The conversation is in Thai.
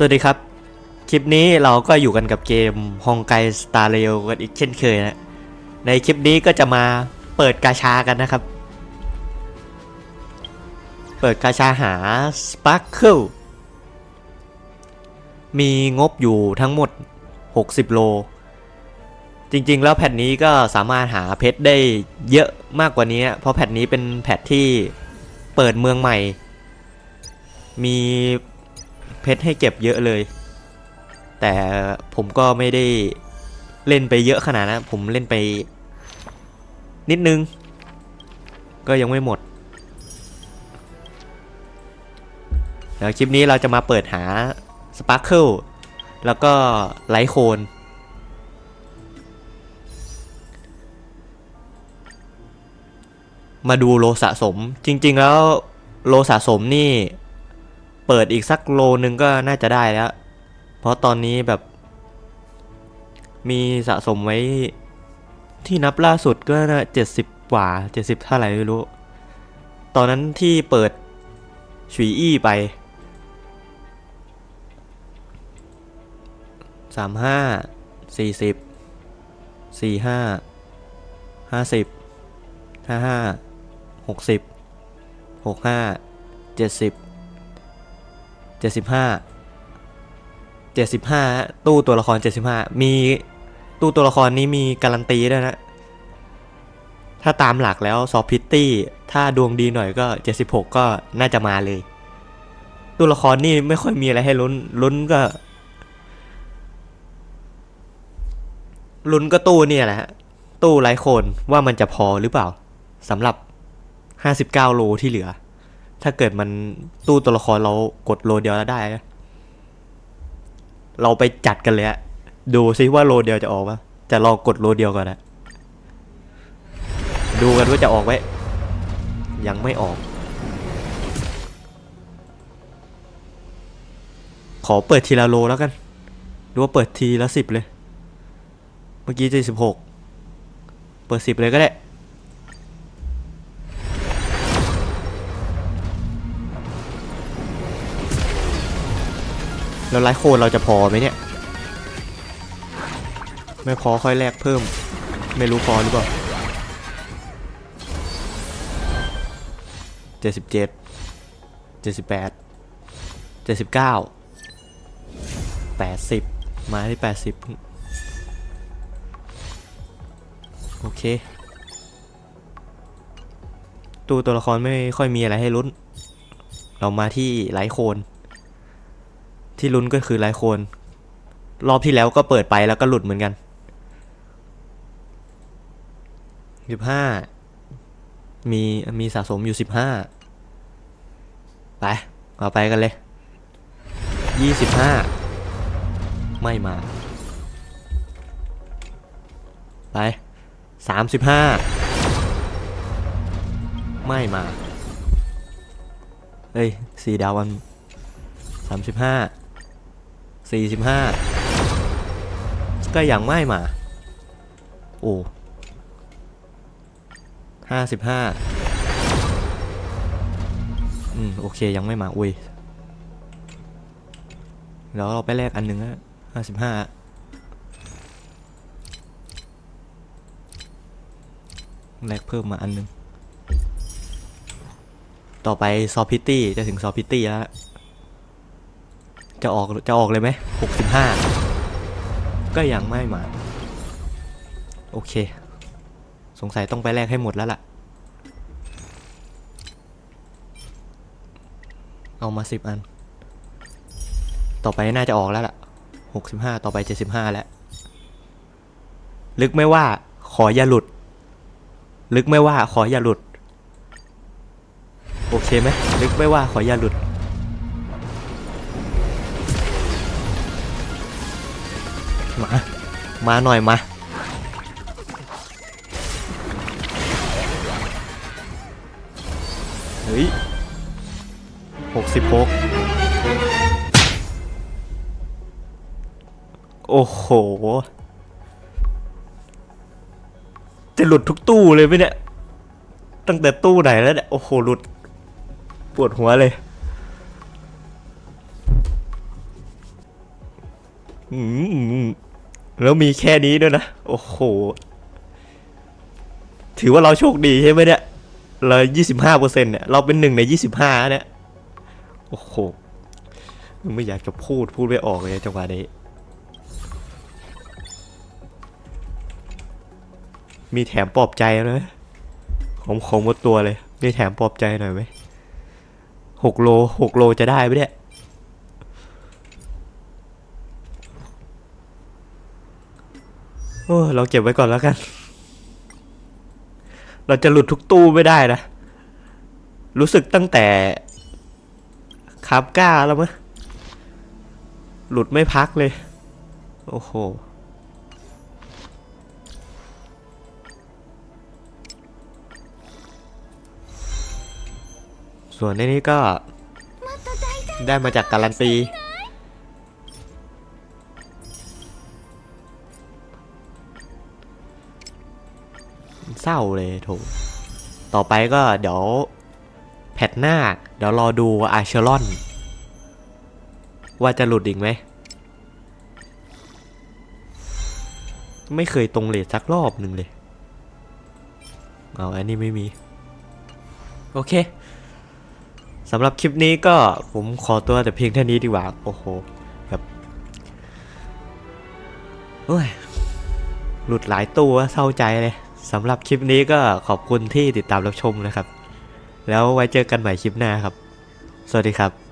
สวัสดีครับ คลิปนี้เราก็อยู่กันกับเกมฮองไกสตาร์เรลกันอีกเช่นเคยนะ ในคลิปนี้ก็จะมาเปิดกาชากันนะครับ เปิดกาชาหา Sparkle มีงบอยู่ทั้งหมด 60 โล จริงๆ แล้วแพทนี้ก็สามารถหาเพชรได้เยอะมากกว่านี้ เพราะแพทนี้เป็นแพทที่เปิดเมืองใหม่ มี เพชรให้เก็บเยอะเลย แต่ผมก็ไม่ได้เล่นไปเยอะขนาดนั้นผมเล่นไป นิดนึง ก็ยังไม่หมดเดี๋ยวคลิปนี้เราจะมาเปิดหา Sparkle แล้วก็ไลท์โคนมาดูโลสะสมจริง ๆ แล้วโลสะสมนี่ เปิดอีกสักโลนึงก็น่าจะได้แล้ว เพราะตอนนี้แบบ มีสะสมไว้ ที่นับล่าสุดก็น่าเจ็ดสิบกว่าเจ็ดสิบเท่าไหร่ไม่รู้ ตอนนั้นที่เปิดชุยอี้ไปสามห้าสี่สิบสี่ห้าห้าสิบห้าห้าหกสิบหกห้าเจ็ดสิบ เจ็ดสิบห้าเจ็ดสิบห้าตู้ตัวละครเจ็ดสิบห้ามีตู้ตัวละครนี้มีการันตีด้วยนะ ถ้าตามหลักแล้วซอฟพิตตี้ ถ้าดวงดีหน่อยก็ 76 ก็น่าจะมาเลย ตัวละครนี่ไม่ค่อยมีอะไรให้ลุ้นลุ้นก็ลุ้นก็ตู้เนี่ยแหละฮะตู้ไร้โคนว่ามันจะพอหรือเปล่าสำหรับ 59 โลที่เหลือ ถ้าเกิดมันตู้ตัวละครเรากดโลเดียวแล้วได้นะเราไปจัดกันเลยอะดูซิว่าโลเดียวจะออกปะจะลองกดโลเดียวก่อนนะดูกันว่าจะออกไหมยังไม่ออก ขอเปิดทีละโลแล้วกันหรือว่าเปิดทีละสิบเลย เมื่อกี้จะสิบหกเปิดสิบเลยก็ได้ แล้วไลฟ์โคนเราจะพอไหมเนี่ย ไม่พอค่อยแลกเพิ่ม ไม่รู้พอหรือเปล่าเจ็ดสิบเจ็ดเจ็ดสิบแปดเจ็ดสิบเก้าแปดสิบมาที่แปดสิบโอเคตู้ตัวละครไม่ค่อยมีอะไรให้ลุ้น เรามาที่ไลท์โคน ที่ลุ้นก็คือไลโคนรอบที่แล้วก็เปิดไปแล้วก็หลุดเหมือนกันสิบห้ามีมีสะสมอยู่สิบห้าไปเอาไปกันเลยยี่สิบห้าไม่มา ไปสามสิบห้าไม่มา เอ้ยสี่ดาววันสามสิบห้า สี่สิบห้าก็ยังไม่มา โอ้ห้าสิบห้าอืม โอเคยังไม่มาอุ้ยแล้วเราไปแลกอันหนึ่งอะห้าสิบห้าแลกเพิ่มมาอันหนึ่งต่อไปซอพิตตี้จะถึงซอพิตตี้แล้ว จะออกจะออกเลยไหมหกสิบห้าก็ยังไม่มา โอเค สงสัยต้องไปแลกให้หมดแล้วล่ะ เอามาสิบอัน ต่อไปน่าจะออกแล้วล่ะหกสิบห้าต่อไปเจ็ดสิบห้าแล้ว ลึกไม่ว่าขออย่าหลุด ลึกไม่ว่าขออย่าหลุด โอเคไหมลึกไม่ว่าขออย่าหลุด มาหน่อยมา เฮ้ยหกสิบหกโอ้โห จะหลุดทุกตู้เลยไหมเนี่ย ตั้งแต่ตู้ไหนแล้วเนี่ย โอ้โห หลุด ปวดหัวเลยอืม แล้วมีแค่นี้ด้วยนะ โอ้โห ถือว่าเราโชคดีใช่ไหมเนี่ย เรายี่สิบห้าเปอร์เซ็นเนี่ย เราเป็นหนึ่งในยี่สิบห้าเนี่ย โอ้โห ไม่อยากจะพูดพูดไม่ออกเลยจังหวะนี้ มีแถมปลอบใจเลยผมของหมดตัวเลย มีแถมปลอบใจหน่อยไหมหกโลหกโลจะได้ไหมเนี่ย โอ้เราเก็บไว้ก่อนแล้วกัน เราจะหลุดทุกตู้ไม่ได้นะ รู้สึกตั้งแต่คาบก้าแล้วมั้ยหลุดไม่พักเลย โอ้โหส่วนในนี้ก็ได้มาจากการันตี เศร้าเลยโถต่อไปก็เดี๋ยวแพทหน้า เดี๋ยวรอดูอาเชลอน ว่าจะหลุดอีกไหม ไม่เคยตรงเลทสักรอบหนึ่งเลย เอาอันนี้ไม่มี โอเคสำหรับคลิปนี้ก็ผมขอตัวแต่เพียงเท่านี้ดีกว่า โอ้โหแบบโอ้ยหลุดหลายตัวเศร้าใจเลย สำหรับคลิปนี้ก็ขอบคุณที่ติดตามรับชมนะครับ แล้วไว้เจอกันใหม่คลิปหน้าครับ สวัสดีครับ